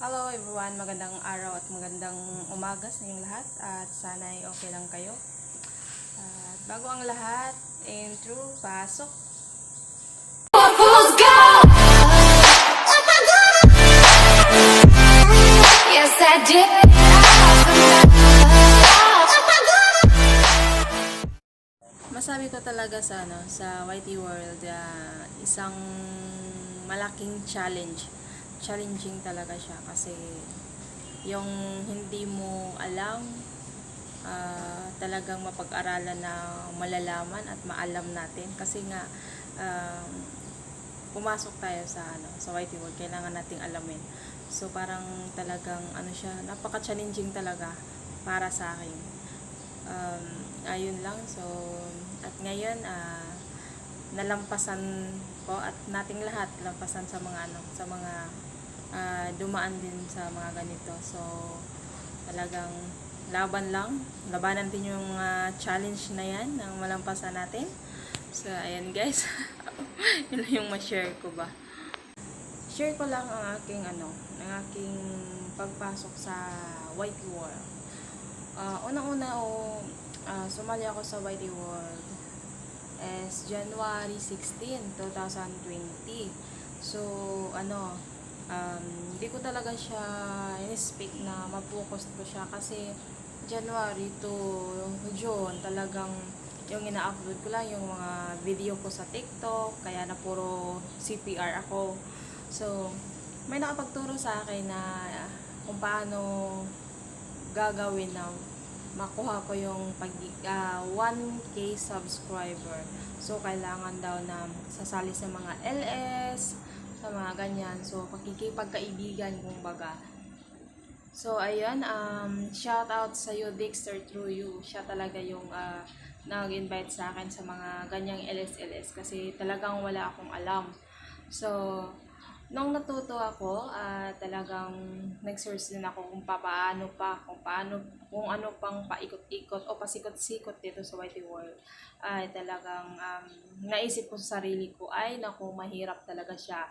Hello everyone, magandang araw at magandang umaga sa inyong lahat at sana ay okay lang kayo. At bago ang lahat, intro, pasok. Fools go! Yes, I did. Masabi ko talaga sa ano, sa YT World, ah, isang malaking challenge. Challenging talaga siya kasi yung hindi mo alam ah, talagang mapag-aralan na malalaman at maalam natin. Kasi nga um, pumasok tayo sa ano sa YT World kailangan nating alamin. So parang talagang ano siya napaka-challenging talaga para sa akin. Um, ayun lang. So at ngayon ah, nalampasan ko at nating lahat lampasan sa mga ano sa mga ah, dumaan din sa mga ganito. So talagang laban lang. Labanan din yung mga challenge na yan ang malampasan natin. So ayan guys. Yun yung ma-share ko ba. Share ko lang ang aking ano ang aking pagpasok sa white world Ah, unang-una o ah, sumali ako sa YT World is January 16, 2020. So, ano, um, hindi ko talaga siya in-speak na ma-focus ko siya kasi January to June talagang yung ina-upload ko lang yung mga video ko sa TikTok, kaya na puro CPR ako. So, may nakapagturo sa akin na kung paano gagawin na makuha ko yung pag ah, 1k subscriber. So kailangan daw na sasali sa mga LS, sa mga ganyan. So pakikipagkaibigan kumbaga. So ayun, um shout out sa you Dexter True You. Siya talaga yung ah, nag-invite sa akin sa mga ganyang LS-LS kasi talagang wala akong alam. So, nung natuto ako, ah, talagang nag-search din ako kung paano pa, kung paano, kung ano pang paikot-ikot o pasikot-sikot dito sa YT World. Ay talagang um, naisip ko sa sarili ko, ay naku, mahirap talaga siya.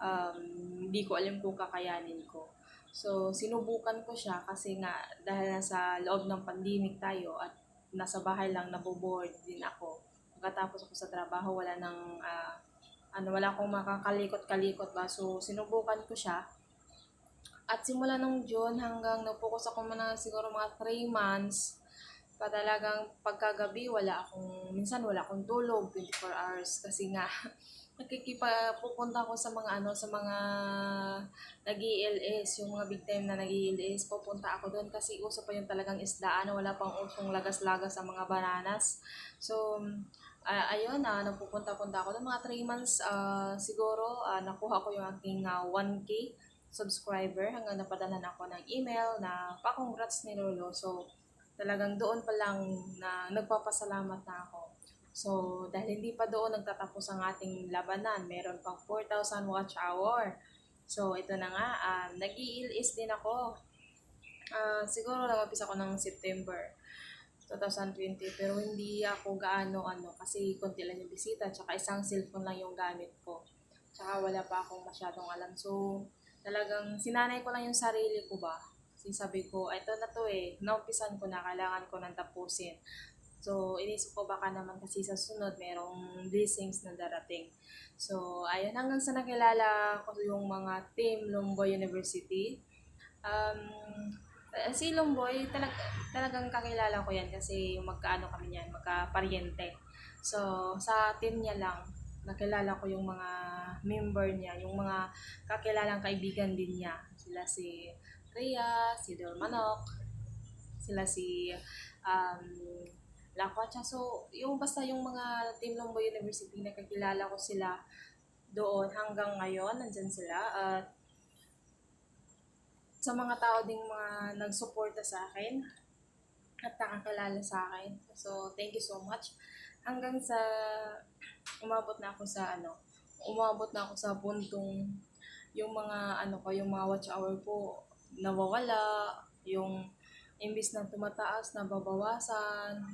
Um, hindi ko alam kung kakayanin ko. So, sinubukan ko siya kasi nga dahil nasa loob ng pandemic tayo at nasa bahay lang naboboard din ako. Pagkatapos ako sa trabaho, wala nang ah, ano, wala akong makakalikot-kalikot ba. So, sinubukan ko siya. At simula nung June hanggang nag-focus ako muna siguro mga 3 months, pa talagang pagkagabi wala akong, minsan wala akong tulog 24 hours kasi nga nakikipa pupunta ako sa mga ano sa mga nag yung mga big time na nag pupunta ako doon kasi uso pa yung talagang isdaan wala pang usong lagas-lagas sa mga bananas so Ah, ayun, ah, nagpupunta-punta ako ng mga 3 months ah, siguro, ah, nakuha ko yung aking ah, 1K subscriber hanggang napadalan ako ng email na pa-congrats ni Lolo. So, talagang doon pa lang na nagpapasalamat na ako. So, dahil hindi pa doon nagtatapos ang ating labanan, meron pang 4,000 watch hour. So, ito na nga, ah, nag-i-ilis din ako. Ah, siguro nag-umpisa ako ng September. 2020 pero hindi ako gaano ano kasi konti lang yung bisita tsaka isang cellphone lang yung gamit ko. Tsaka wala pa akong masyadong alam. So talagang sinanay ko lang yung sarili ko ba? Kasi ko ito na to eh naumpisan ko na kailangan ko nang tapusin. So inisip ko baka naman kasi sa sunod merong blessings na darating. So ayun hanggang sa nakilala ko yung mga team Lumbo University. Um, eh, si Lomboy, talag, talagang kakilala ko yan kasi magkaano kami niyan, magka-paryente. So, sa team niya lang, nakilala ko yung mga member niya, yung mga kakilalang kaibigan din niya. Sila si Rhea, si Del Manok, sila si um, Lakwacha. So, yung basta yung mga Team Lomboy University, nakakilala ko sila doon hanggang ngayon, nandyan sila. At sa mga tao ding mga nagsuporta sa akin at nakakilala sa akin. So, thank you so much. Hanggang sa umabot na ako sa ano, umabot na ako sa puntong yung mga ano ko, yung mga watch hour ko nawawala, yung imbis na tumataas, nababawasan,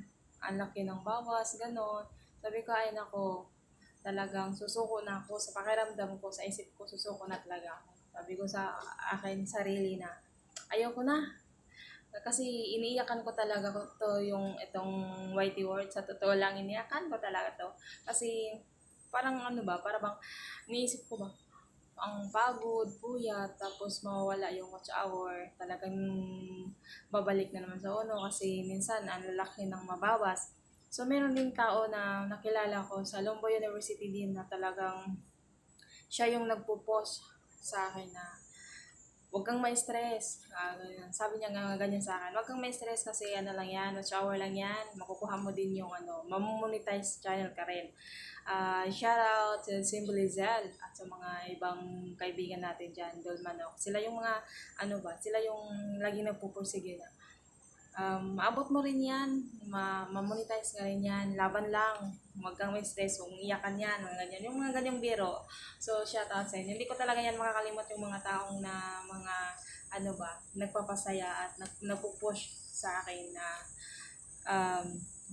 ang laki ng bawas, ganon. Sabi ko, ay nako, talagang susuko na ako sa pakiramdam ko, sa isip ko, susuko na talaga ako. Sabi ko sa akin sarili na, ayoko na. Kasi iniiyakan ko talaga to yung itong whitey word. Sa totoo lang, iniiyakan ko talaga to. Kasi parang ano ba, parang bang, iniisip ko ba, ang pagod, puyat, tapos mawawala yung watch hour, talagang babalik na naman sa uno kasi minsan ang lalaki ng mabawas. So meron din tao na nakilala ko sa Lombo University din na talagang siya yung nagpo-post sa akin na huwag kang ma-stress. Ah, ganyan. Sabi niya nga ganyan sa akin, huwag kang ma-stress kasi ano lang yan, watch hour lang yan, makukuha mo din yung ano, mamonetize channel ka rin. Ah, shout out to Simply Zel at sa mga ibang kaibigan natin dyan, Dolmanok. Sila yung mga, ano ba, sila yung lagi nagpupursige na. Um, maabot mo rin yan, ma mamonetize ka rin yan, laban lang, huwag kang may stress, huwag iyakan yan, mga ganyan, yung mga ganyang biro. So, shout out sa inyo. Hindi ko talaga yan makakalimot yung mga taong na mga, ano ba, nagpapasaya at nag, nagpupush sa akin na um,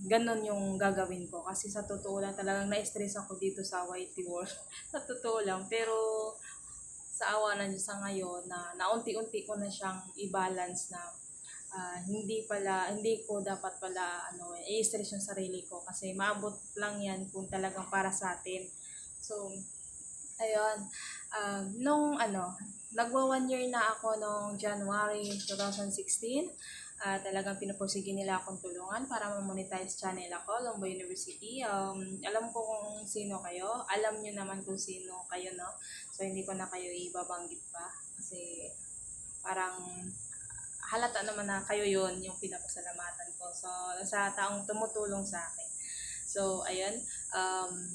ganun yung gagawin ko. Kasi sa totoo lang talagang na-stress ako dito sa YT World. sa totoo lang. Pero sa awa ng sa ngayon na naunti-unti ko na siyang i-balance na ah, hindi pala, hindi ko dapat pala ano, i-stress yung sarili ko kasi maabot lang yan kung talagang para sa atin. So, ayun, um, nung ano, nagwa one year na ako nung January 2016, ah talagang pinupursige nila akong tulungan para ma-monetize channel ako, Lombo University. Um, alam ko kung sino kayo. Alam nyo naman kung sino kayo, no? So, hindi ko na kayo ibabanggit pa. Kasi, parang, halata naman na kayo yon yung pinapasalamatan ko. So, sa taong tumutulong sa akin. So, ayun. Um,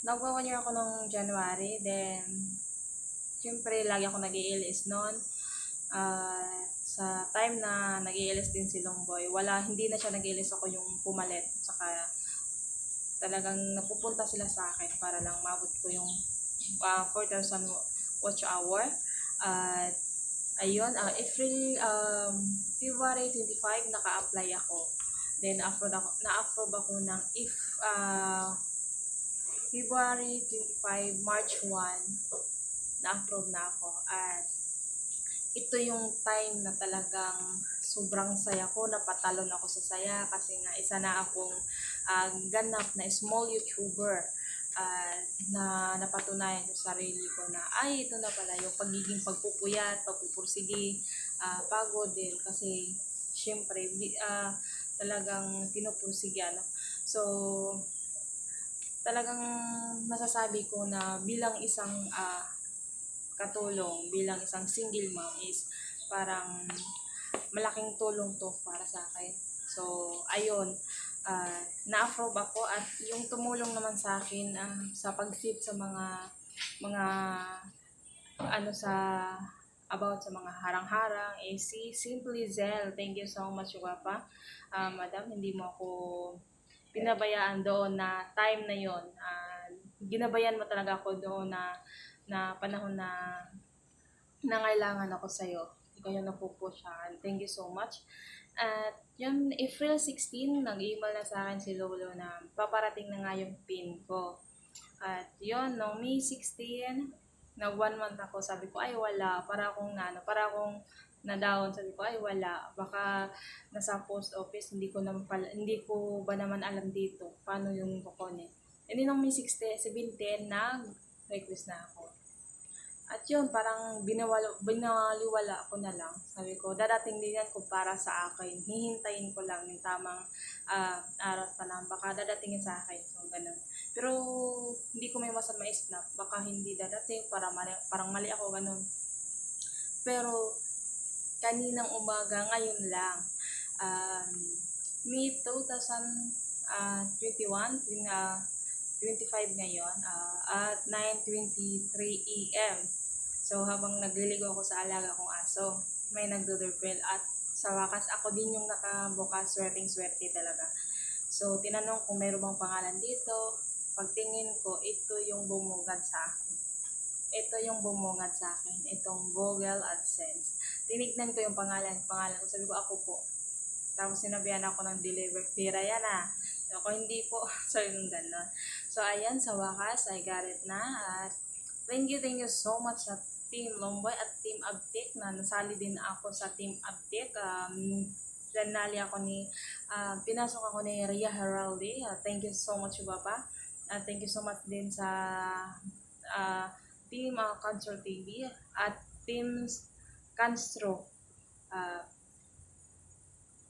nagwa one ako nung January. Then, syempre, lagi ako nag ls noon. Ah, sa time na nag ls din si Longboy, wala, hindi na siya nag ls ako yung pumalit. Saka, talagang napupunta sila sa akin para lang mabot ko yung ah, 4,000 watch hour. At, ayun, ah, April, um, February 25, naka-apply ako. Then, after ako, na-approve ako ng if, ah, February 25, March 1, na-approve na ako. At ito yung time na talagang sobrang saya ko, napatalon ako sa saya kasi nga isa na akong ah, ganap na small YouTuber na napatunayan yung sarili ko na ay ito na pala yung pagiging pagpupuyat, pagpupursige, ah, pagod din kasi syempre ah, talagang pinupursige ano. So talagang masasabi ko na bilang isang ah, katulong, bilang isang single mom is parang malaking tulong to para sa akin. So, ayun, ah, na-approve ako at yung tumulong naman sa akin ah, sa pag-fit sa mga mga ano sa about sa mga harang-harang eh si Simply Zel. Thank you so much, Guapa. Ah, madam, hindi mo ako pinabayaan doon na time na yon. Ah, ginabayan mo talaga ako doon na na panahon na nangailangan ako sa'yo. Ikaw yung napupusyahan. Thank you so much. At yung April 16, nag-email na sa akin si Lolo na paparating na nga yung pin ko. At yun, no, May 16, nag one month ako, sabi ko, ay wala, para akong na, ano, para akong na down, sabi ko, ay wala, baka nasa post office, hindi ko naman pala, hindi ko ba naman alam dito, paano yung kukunin. And then, nung May 16, 17, nag-request na ako. At yun, parang binawala, binaliwala ko na lang. Sabi ko, dadating din yan kung para sa akin. Hihintayin ko lang yung tamang ah, araw pa lang. Baka dadatingin sa akin. So, ganun. Pero, hindi ko may masan ma-snap. Baka hindi dadating, para mali, parang mali ako, ganun. Pero, kaninang umaga, ngayon lang, um, May 2021, tuwing ah, 25 ngayon, ah, at 9.23 a.m. So, habang nagliligo ako sa alaga kong aso, may nagdodoorbell at sa wakas ako din yung nakabukas, swerteng-swerte talaga. So, tinanong kung mayroon bang pangalan dito. Pagtingin ko, ito yung bumugad sa akin. Ito yung bumungad sa akin. Itong Google AdSense. Tinignan ko yung pangalan. Pangalan ko. Sabi ko, ako po. Tapos sinabihan ako ng deliver. Pira yan ah. Ako hindi po. so, yung gano'n. So, ayan. Sa wakas, I got it na. At thank you, thank you so much sa Team Lomboy at Team Abtik na nasali din ako sa Team Abtik. Um, Nanali ako ni, ah, pinasok ako ni Ria Heraldi. Ah, thank you so much, Papa. Ah, thank you so much din sa ah, Team uh, Cancer TV at Team Canstro. Ah,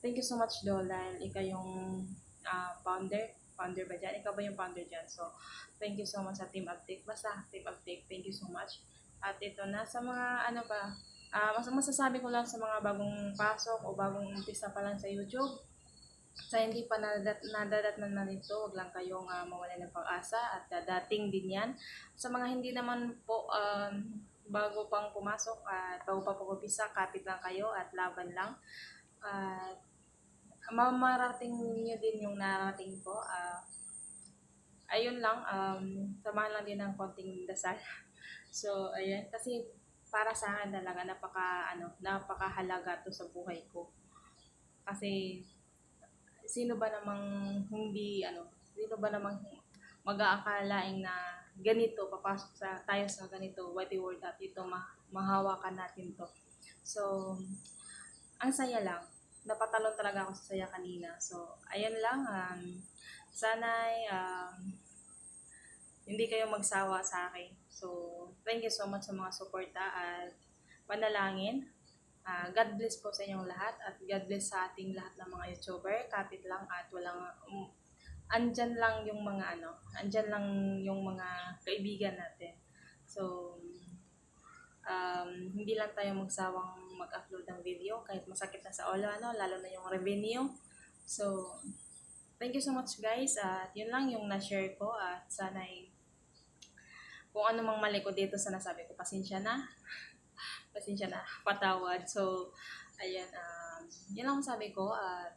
thank you so much, Dol, dahil ikaw yung ah, founder. Founder ba dyan? Ikaw ba yung founder dyan? So, thank you so much sa Team Uptake. Basta, Team Uptake, thank you so much. At ito na, sa mga ano pa, ah mas masasabi ko lang sa mga bagong pasok o bagong umpisa pa lang sa YouTube, sa hindi pa nadat, nadadatnan na nito, wag lang kayong uh, mawala ng pag-asa at dadating din yan. Sa mga hindi naman po um, bago pang pumasok at bago pa po umpisa, kapit lang kayo at laban lang. At mamarating niyo din yung narating ko. ah ayun lang, um, samahan lang din ng konting dasal. So, ayun. Kasi para sa akin talaga, napaka, ano, napakahalaga to sa buhay ko. Kasi, sino ba namang hindi, ano, sino ba namang mag-aakalaing na ganito, papasok sa, tayo sa ganito, whitey world at ito, ma, mahawakan natin to. So, ang saya lang. Napatalon talaga ako sa saya kanina. So, ayun lang. Um, sana'y um, hindi kayo magsawa sa akin. So, thank you so much sa mga suporta at panalangin. Ah, God bless po sa inyong lahat at God bless sa ating lahat ng mga YouTuber. Kapit lang at walang um, andyan lang yung mga ano, andyan lang yung mga kaibigan natin. So, um, hindi lang tayo magsawang mag-upload ng video kahit masakit na sa ulo, ano, lalo na yung revenue. So, thank you so much guys at yun lang yung na-share ko at sana kung ano mang mali ko dito sa nasabi ko, pasensya na. pasensya na, patawad. So, ayan, um, yun lang ang sabi ko at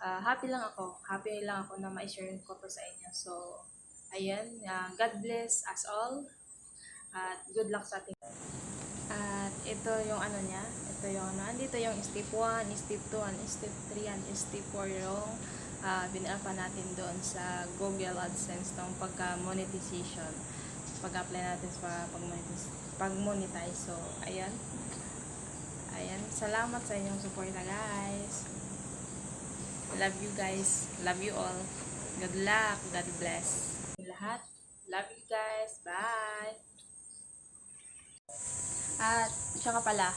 ah, happy lang ako. Happy lang ako na ma-share ko to sa inyo. So, ayan, ah, God bless us all at good luck sa ating at ito yung ano niya, ito yung ano, andito yung step 1, step 2, and step 3, and step 4 yung uh, binapa natin doon sa Google AdSense ng pagka-monetization. Pag-apply natin sa pag-monetize. So, ayan. Ayan. Salamat sa inyong suporta, guys. Love you guys. Love you all. Good luck. God bless. Lahat. Love you guys. Bye. At, siya ka pala,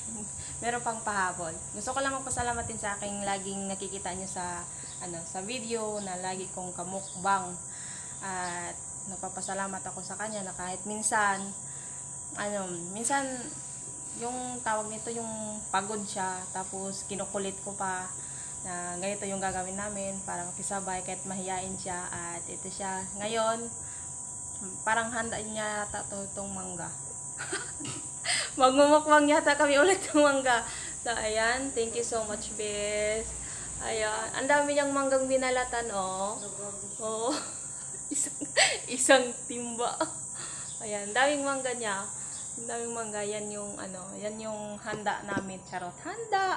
meron pang pahabol. Gusto ko lang magpasalamat din sa aking laging nakikita nyo sa ano sa video na lagi kong kamukbang at nagpapasalamat ako sa kanya na kahit minsan ano minsan yung tawag nito yung pagod siya tapos kinukulit ko pa na ganito yung gagawin namin parang pisabay kahit mahiyain siya at ito siya ngayon parang handa niya yata to itong mangga Magmumukbang yata kami ulit ng mangga. So, ayan. Thank you so much, Bes. Ayan. Ang dami niyang manggang binalatan, oh. Oo. isang, isang timba. Ayan. Daming mangga niya. Ang daming mangga. Yan yung, ano, yan yung handa namin. Charot. Handa!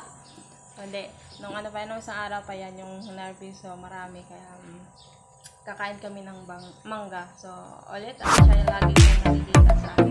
Hindi. Nung ano pa, nung isang araw pa yan yung harvest. So, marami. Kaya, um, kakain kami ng bang, mangga. So, ulit, ako siya yung lagi kong nakikita sa akin.